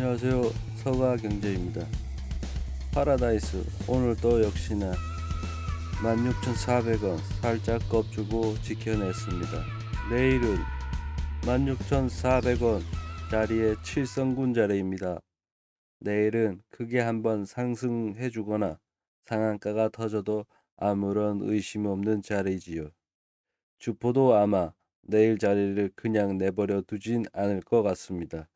안녕하세요. 서가경제입니다. 파라다이스 오늘도 역시나 16,400원 살짝 겁주고 지켜냈습니다. 내일은 16,400원 자리에 7성군 자리입니다. 내일은 크게 한번 상승해 주거나 상한가가 터져도 아무런 의심 없는 자리지요. 주포도 아마 내일 자리를 그냥 내버려 두진 않을 것 같습니다.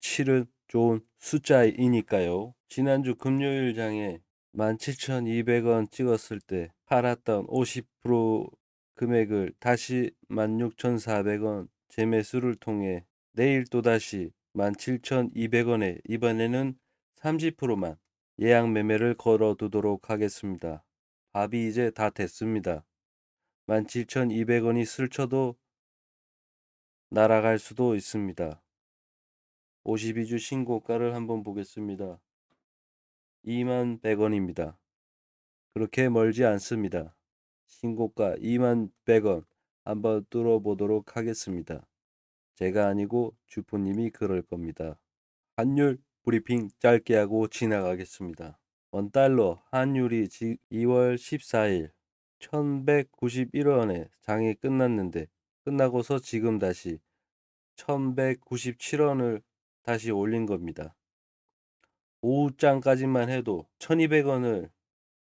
7은 좋은 숫자이니까요. 지난주 금요일 장에 17,200원 찍었을 때 팔았던 50% 금액을 다시 16,400원 재매수를 통해 내일 또다시 17,200원에 이번에는 30%만 예약 매매를 걸어두도록 하겠습니다. 밥이 이제 다 됐습니다. 17,200원이 슬쳐도 날아갈 수도 있습니다. 52주 신고가를 한번 보겠습니다. 2만 100원입니다. 그렇게 멀지 않습니다. 신고가 2만 100원 한번 뚫어보도록 하겠습니다. 제가 아니고 주포님이 그럴 겁니다. 환율 브리핑 짧게 하고 지나가겠습니다. 원달러 환율이 2월 14일 1191원에 장이 끝났는데 끝나고서 지금 다시 1197원을 다시 올린 겁니다. 오후장까지만 해도 1200원을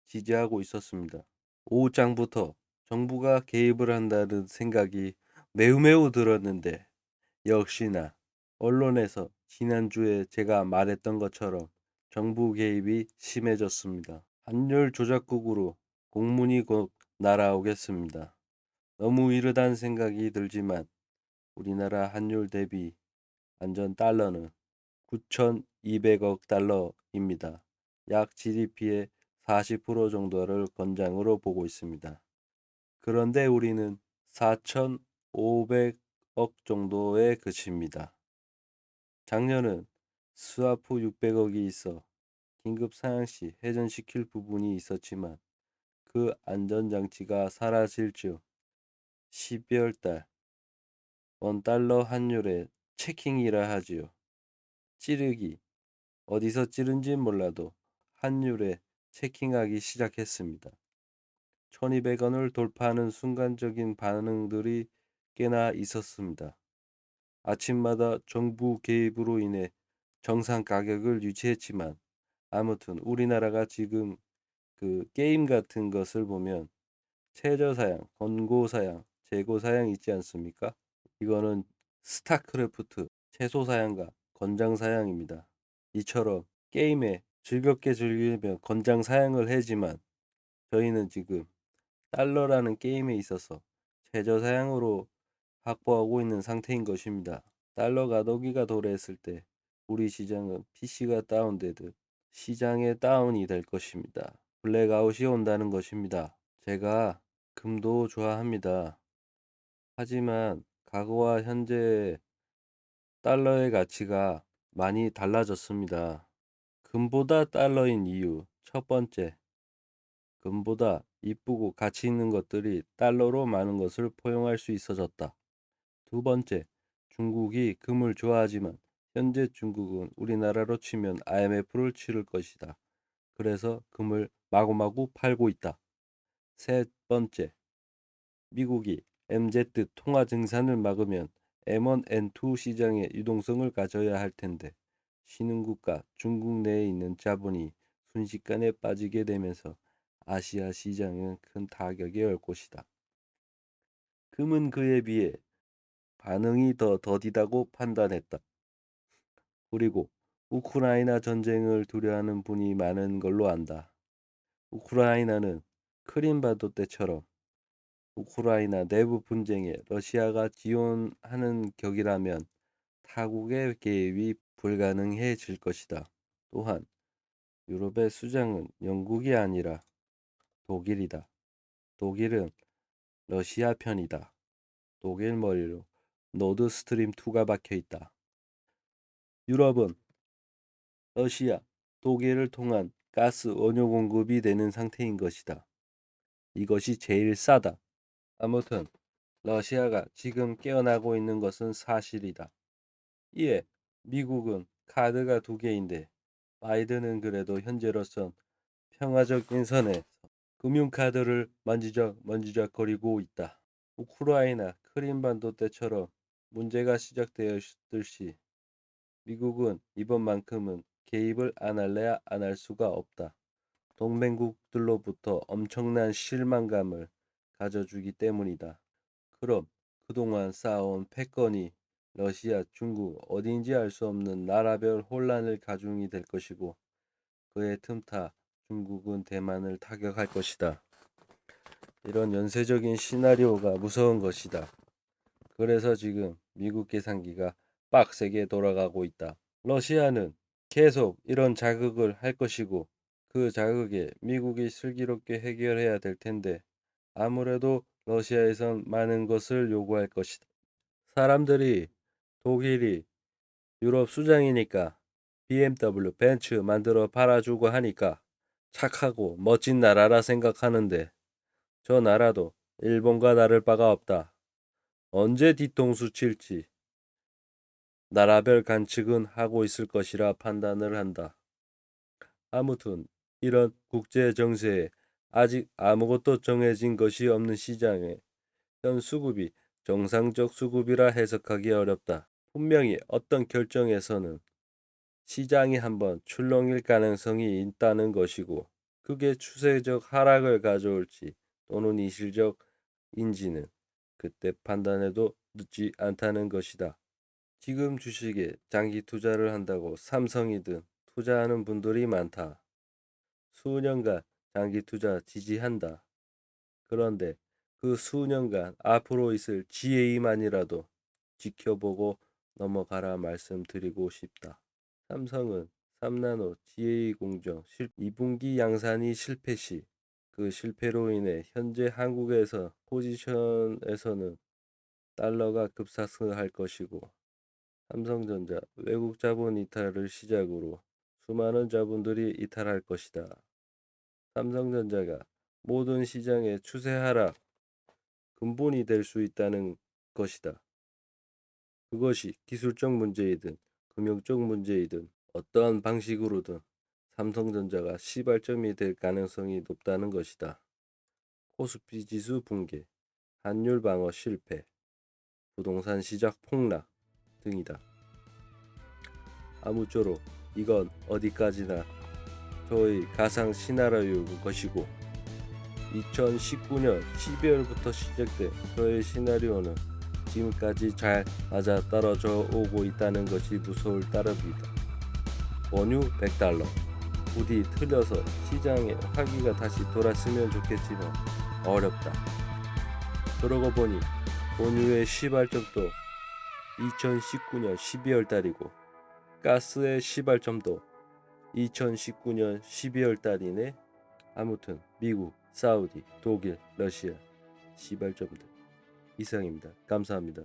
지지하고 있었습니다. 오후장부터 정부가 개입을 한다는 생각이 매우 매우 들었는데 역시나 언론에서 지난주에 제가 말했던 것처럼 정부 개입이 심해졌습니다. 환율 조작국으로 공문이 곧 날아오겠습니다. 너무 이르다는 생각이 들지만 우리나라 환율 대비 안전 달러는 9,200억 달러입니다. 약 GDP의 40% 정도를 건장으로 보고 있습니다. 그런데 우리는 4,500억 정도에 그칩니다. 작년은 스와프 600억이 있어 긴급 상황 시 회전시킬 부분이 있었지만 그 안전장치가 사라질 즈음 12월 달 원달러 환율의 체킹이라 하지요. 찌르기 어디서 찌른지 몰라도 환율에 체킹하기 시작했습니다. 1200원을 돌파하는 순간적인 반응들이 꽤나 있었습니다. 아침마다 정부 개입으로 인해 정상 가격을 유지했지만 아무튼 우리나라가 지금 그 게임 같은 것을 보면 최저사양, 권고사양, 재고사양 있지 않습니까? 이거는 스타크래프트 최소사양과 권장사양입니다. 이처럼 게임에 즐겁게 즐기면 권장사양을 해지만 저희는 지금 달러라는 게임에 있어서 최저사양으로 확보하고 있는 상태인 것입니다. 달러 가도기가 도래했을 때 우리 시장은 PC가 다운되듯 시장의 다운이 될 것입니다. 블랙아웃이 온다는 것입니다. 제가 금도 좋아합니다. 하지만 과거와 현재 달러의 가치가 많이 달라졌습니다. 금보다 달러인 이유 첫 번째 금보다 이쁘고 가치 있는 것들이 달러로 많은 것을 포용할 수 있어졌다. 두 번째 중국이 금을 좋아하지만 현재 중국은 우리나라로 치면 IMF를 치를 것이다. 그래서 금을 마구마구 팔고 있다. 세 번째 미국이 MZ 통화 증산을 막으면 M1, N2 시장의 유동성을 가져야 할 텐데 신흥국가 중국 내에 있는 자본이 순식간에 빠지게 되면서 아시아 시장은 큰 타격이 올 것이다. 금은 그에 비해 반응이 더 더디다고 판단했다. 그리고 우크라이나 전쟁을 두려워하는 분이 많은 걸로 안다. 우크라이나는 크림바도 때처럼 우크라이나 내부 분쟁에 러시아가 지원하는 격이라면 타국의 개입이 불가능해질 것이다. 또한 유럽의 수장은 영국이 아니라 독일이다. 독일은 러시아 편이다. 독일 머리로 노드 스트림 2가 박혀 있다. 유럽은 러시아, 독일을 통한 가스 원유 공급이 되는 상태인 것이다. 이것이 제일 싸다. 아무튼 러시아가 지금 깨어나고 있는 것은 사실이다. 이에 미국은 카드가 두 개인데 바이든은 그래도 현재로선 평화적 인 선에서 금융카드를 만지작 만지작거리고 있다. 우크라이나 크림반도 때처럼 문제가 시작되었듯이 미국은 이번만큼은 개입을 안 할래야 안 할 수가 없다. 동맹국들로부터 엄청난 실망감을 가져주기 때문이다. 그럼 그동안 쌓아온 패권이 러시아, 중국 어딘지 알 수 없는 나라별 혼란을 가중이 될 것이고 그의 틈타 중국은 대만을 타격할 것이다. 이런 연쇄적인 시나리오가 무서운 것이다. 그래서 지금 미국 계산기가 빡세게 돌아가고 있다. 러시아는 계속 이런 자극을 할 것이고 그 자극에 미국이 슬기롭게 해결해야 될 텐데 아무래도 러시아에선 많은 것을 요구할 것이다. 사람들이 독일이 유럽 수장이니까 BMW, 벤츠 만들어 팔아주고 하니까 착하고 멋진 나라라 생각하는데 저 나라도 일본과 다를 바가 없다. 언제 뒤통수 칠지 나라별 관측은 하고 있을 것이라 판단을 한다. 아무튼 이런 국제 정세에 아직 아무것도 정해진 것이 없는 시장에 현 수급이 정상적 수급이라 해석하기 어렵다. 분명히 어떤 결정에서는 시장이 한번 출렁일 가능성이 있다는 것이고 그게 추세적 하락을 가져올지 또는 이실적 인지는 그때 판단해도 늦지 않다는 것이다. 지금 주식에 장기 투자를 한다고 삼성이든 투자하는 분들이 많다. 수년간 장기 투자 지지한다. 그런데 그 수년간 앞으로 있을 지혜이만이라도 지켜보고 넘어가라 말씀드리고 싶다. 삼성은 3나노 GA 공정 2분기 양산이 실패 시 그 실패로 인해 현재 한국에서 포지션에서는 달러가 급상승할 것이고 삼성전자 외국 자본 이탈을 시작으로 수많은 자본들이 이탈할 것이다. 삼성전자가 모든 시장의 추세 하락 근본이 될 수 있다는 것이다. 그것이 기술적 문제이든 금융적 문제이든 어떠한 방식으로든 삼성전자가 시발점이 될 가능성이 높다는 것이다. 코스피 지수 붕괴, 환율 방어 실패, 부동산 시작 폭락 등이다. 아무쪼록 이건 어디까지나 저의 가상 시나리오인 것이고 2019년 12월부터 시작된 저의 시나리오는 지금까지 잘 맞아 떨어져 오고 있다는 것이 무서울 따름이다. 원유 100달러 부디 틀려서 시장에 화기가 다시 돌았으면 좋겠지만 어렵다. 그러고 보니 원유의 시발점도 2019년 12월 달이고 가스의 시발점도 2019년 12월 달이네. 아무튼 미국, 사우디, 독일, 러시아 시발점들 이상입니다. 감사합니다.